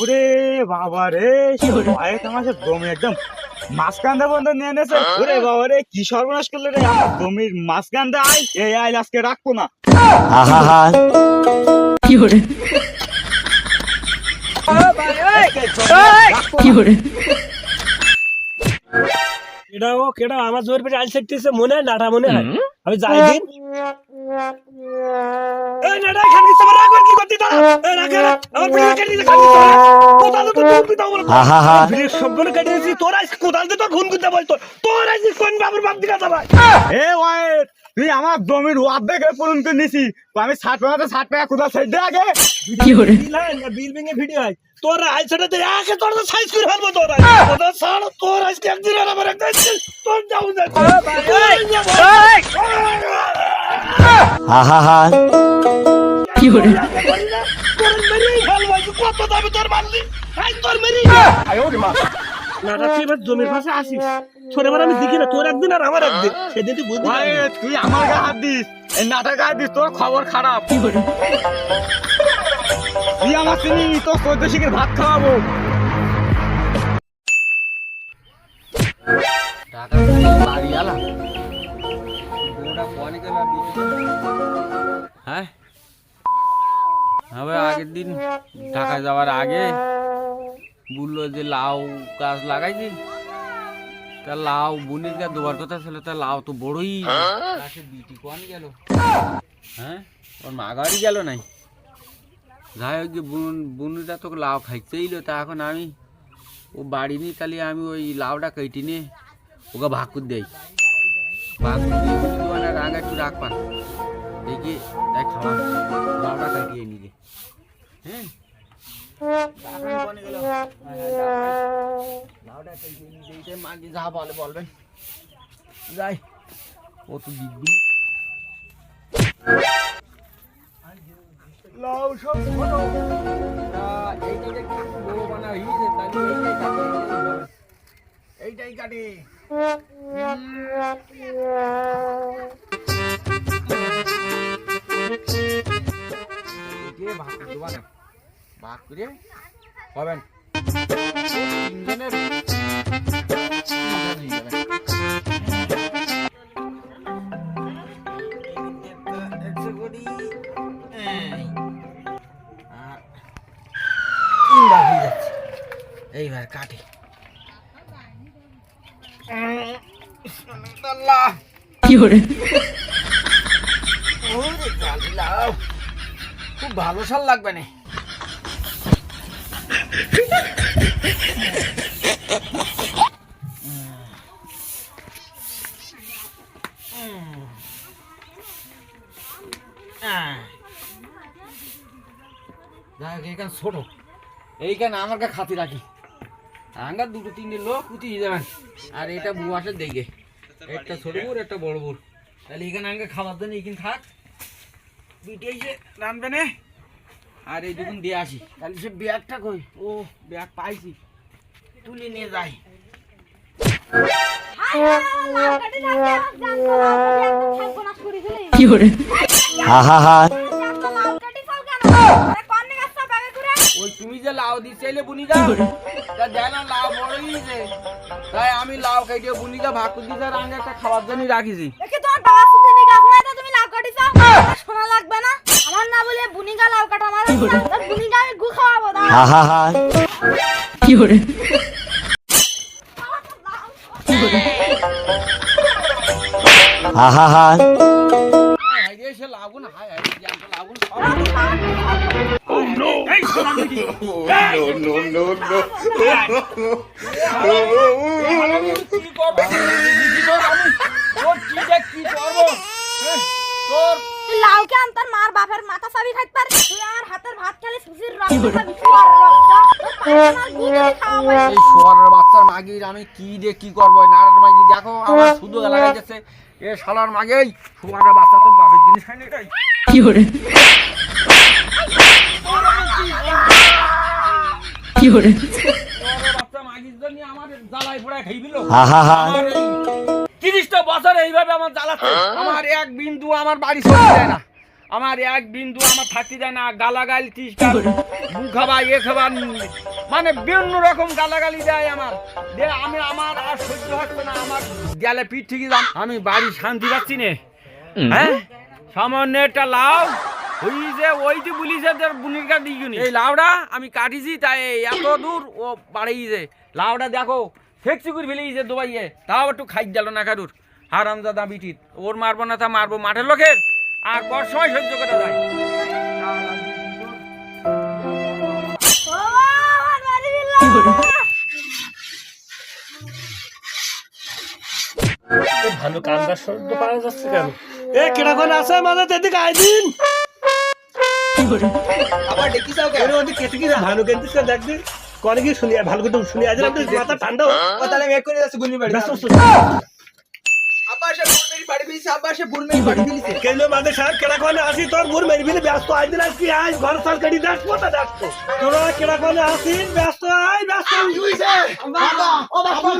ওরে বাবা রে ভাই তোমার জমি একদম। মাঝখানটা বন্ধ নিয়ে নেছে। ওরে বাবা রে কি সর্বনাশ করলে রে? আমার মাঝখানটা আই এই আইল আজকে রাখব না। কেডা ও কেডা? আমার জোর পেটে আইল সেটতেছে মনে হয় নাটা মনে হয়। আমি যাই দিন এই নাটা এখানে কিছু আমার রাখবার কি করতে দাঁড়া এই রাখে আমার ভিডিও কেটে দিতে খালি তোরা। কোথাল তো তুই পিতা বল ভিডিও সবগুলো কেটে দিয়েছি তোরা আজকে কোথাল দিয়ে তোর ফোন করতে তোর আজকে কোন বাবুর বাপ দিকে যাবা? এ ওয়াই তুই আমার জমির অর্ধেক পূরণ করে নিছি। আমি ষাট টাকা ষাট টাকা কোথাও আগে? হয় বিল ভেঙে ভিডিও হয়। তোরা একে তোর তো সাইজ করে ফেলব তোরা। তোরা ছাড় তোর আজকে একদিন আমার একটা তোর যাও না জমির পাশে আসিস। আমি দেখি না তোর একদিন আর আমার একদিন। সেদিন তুই বুঝবি ভাই তুই আমার গায়ে হাত দিস নাটক গায়ে দিস তোর খবর খারাপ। তুই আমার চিনি তোর চোদ্দ শিখের ভাত খাওয়াবো? হবে আগের দিন ঢাকা যাওয়ার আগে বলল যে লাউ গাছ লাগাইছি। তা লাউ বুনির গা দেওয়ার কথা ছিল তা লাউ তো বড়ই। গাছে বিটি কোন গেল? হ্যাঁ ওর মা গাড়ি গেল নাই। যাই হোক বুন বুনুটা তোকে লাউ খাইতেইলো তা এখন আমি ও বাড়ি নিয়ে তাহলে আমি ওই লাউটা কেটে নিয়ে ওকে ভাগ করে দেই। ভাগ করে দিয়ে রাঙা একটু রাখবান দেখি তাই খাওয়া কাটিয়ে নিলে হ্যাঁ? যা বলে বলবেন যাই ও তো দিব্যি। লাউ সব এইটাই কাটি এইটাই কাটি দিয়ে ভাগ করে দেওয়া না ভাগ করে হবেন তিনজনের তিনজন নিয়ে যাবেন। একশো কোটি, এই। আর তিন ভাগ হয়ে যাচ্ছে। এইবার কাটি আল্লাহ ওরে জালিলাও। খুব ভালো সাল লাগবে না। এইখানে ছোট। এইখানে আমাকে খাতি রাখি। আঙ্গার দুটো তিনটে লোক কুতিয়ে যাবেন আর এটা বুয়াসের দেখে। একটা ছোট বুড় একটা বড় বুড় তাহলে এখানে আঙ্গে খাবার দেন, এইখানে থাক। দুইটাই যে রানবে না। আর এই দুগুন দিয়ে আসি। তাহলে সে ব্যাগটা কই? ও ব্যাগ পাইছি। তুলে নিয়ে যাই। ওই তুমি যে লাউ দিছিলে বুনিগা তা জানো লাউ বড় হয়েছে তাই আমি লাউ কেটে বুনিগা ভাগ করে দিতে আর আঙ্গে একটা খাবার জন্য রাখিছি। লাগবে না? আমার না বলে বুনিগা লাউ কাটা আমার বুনিগা আমি গু খাওয়াবো দাও হাই রে লাগুন হাই হাই লাগুন কি করব কি করব আমি তোর কি যে কি করব হ্যাঁ, তোর তুই লাউকে আন তোর মার বাপের মাথা চাবি খাইতে পারিস তুই আমার হাতের ভাত খালি সুজির রক্ত খাবি শুয়ার রক্ত আমার গু দিয়ে খাওয়াবো এই সোয়ারের বাচ্চার মাগির আমি কি দিয়ে কি করব? নারের মাগি দেখো আমার শুধু যাচ্ছে এ শালার মাগেই বাচ্চা তো বাপের জিনিস তিরিশটা বছর এইভাবে আমার জ্বালাচ্ছে। আমার এক বিন্দু আমার বাড়ি চলে যায় না। আমার এক বিন্দু আমার থাকতে দেয় না গালাগালি মুখ খাবা এ খাবা মানে বিভিন্ন রকম গালাগালি দেয় আমার। দে আমি আমার আর সহ্য হচ্ছে না আমার গেলে পিঠ থেকে যাম আমি বাড়ি শান্তি পাচ্ছি নে। হ্যাঁ? সামান্য একটা লাউ ওই যে ওই যে বলিছে তোর বুনির কাঠ দিগুনি এই লাউটা আমি কাটিছি তাই এত দূর ও বাড়িয়েছে লাউটা দেখো ফেকচি করে ফেলেছে দোবাইয়ে। তাও একটু খাই গেল না কারুর। হারাম দাদা বিটিত ওর মারবো না তা মারবো মাঠের লোকের। আর সময় সহ্য করা যায়। ভালো কান্দার শব্দ পাওয়া যাচ্ছে কেন? এ কীরকম আছে মাঝে আবার ডেকি যাও কেন ওদিকে কেটে ভালো কেন্দ্রিস দেখ দিন করে কি শুনি ভালো করে শুনি আজ রাতে মাথা ঠান্ডা তাহলে আমি এক করে যাচ্ছি গুলমি বাড়ি। বাড়ি কেলো সাহেব আসি তোর? মেরি ব্যস্ত দিন আজ ঘর তোরা ব্যস্ত ব্যস্ত হইছে? বাবা ও বাবা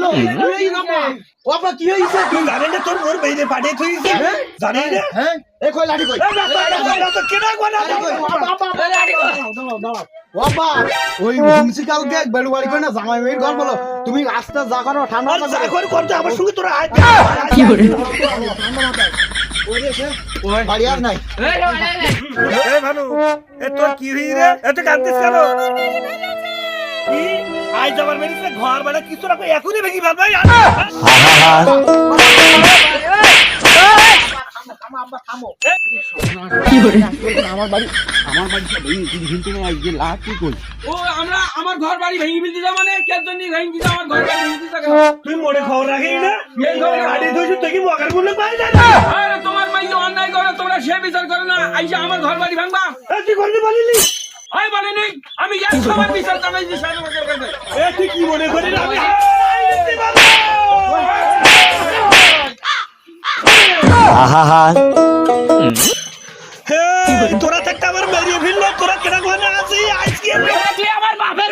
বাবা কি হইছে? তুই না তোর মেরে থইছে না? হ্যাঁ? এ কই কই? বাবা ওই হুমসি কালকে না জামাই মেয়ের ঘর বলো। তুমি রাস্তা যা করো ঠান্ডা যা করে। করতে আমার সঙ্গে তোরা আয় বাড়ি আর নাই। এ ভানু এ তোর কি হই ও আমরা আমার ঘর বাড়ি ভেঙে ফেলতে মানে কেন জন্য ভেঙে দিতে আমার ঘর বাড়ি ভেঙে দিতে তুই মনে খবর রাখিস না? এই খবর রাখি। ধুইছিস তুই কি মকারগুলো পাই না? আরে তোমার অন্যায় করো তোমরা সে বিচার করো না। আইসা আমার ঘর বাড়ি ভাঙবা। তুই বলেনি। আমি এক বিচার চালাইছি সাড়ে কাছে এ তুই কি মনে করিস? আমি হে, তোরা থাকতে আমার মেরিয়ে ফেলল তোরা কীরকম আছি আজকে তুই আমার বাপের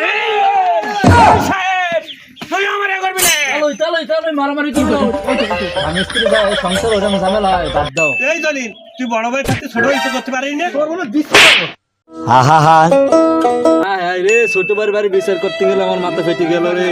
তুই আমার এ করবি না। এই জানি তুই বড় ভাই থাকতে ছোট হইতে করতে পারিস না? তোর কোনো রে ছোট বাড়ি বাড়ি বিচার করতে গেলে আমার মাথা ফেটে গেল রে।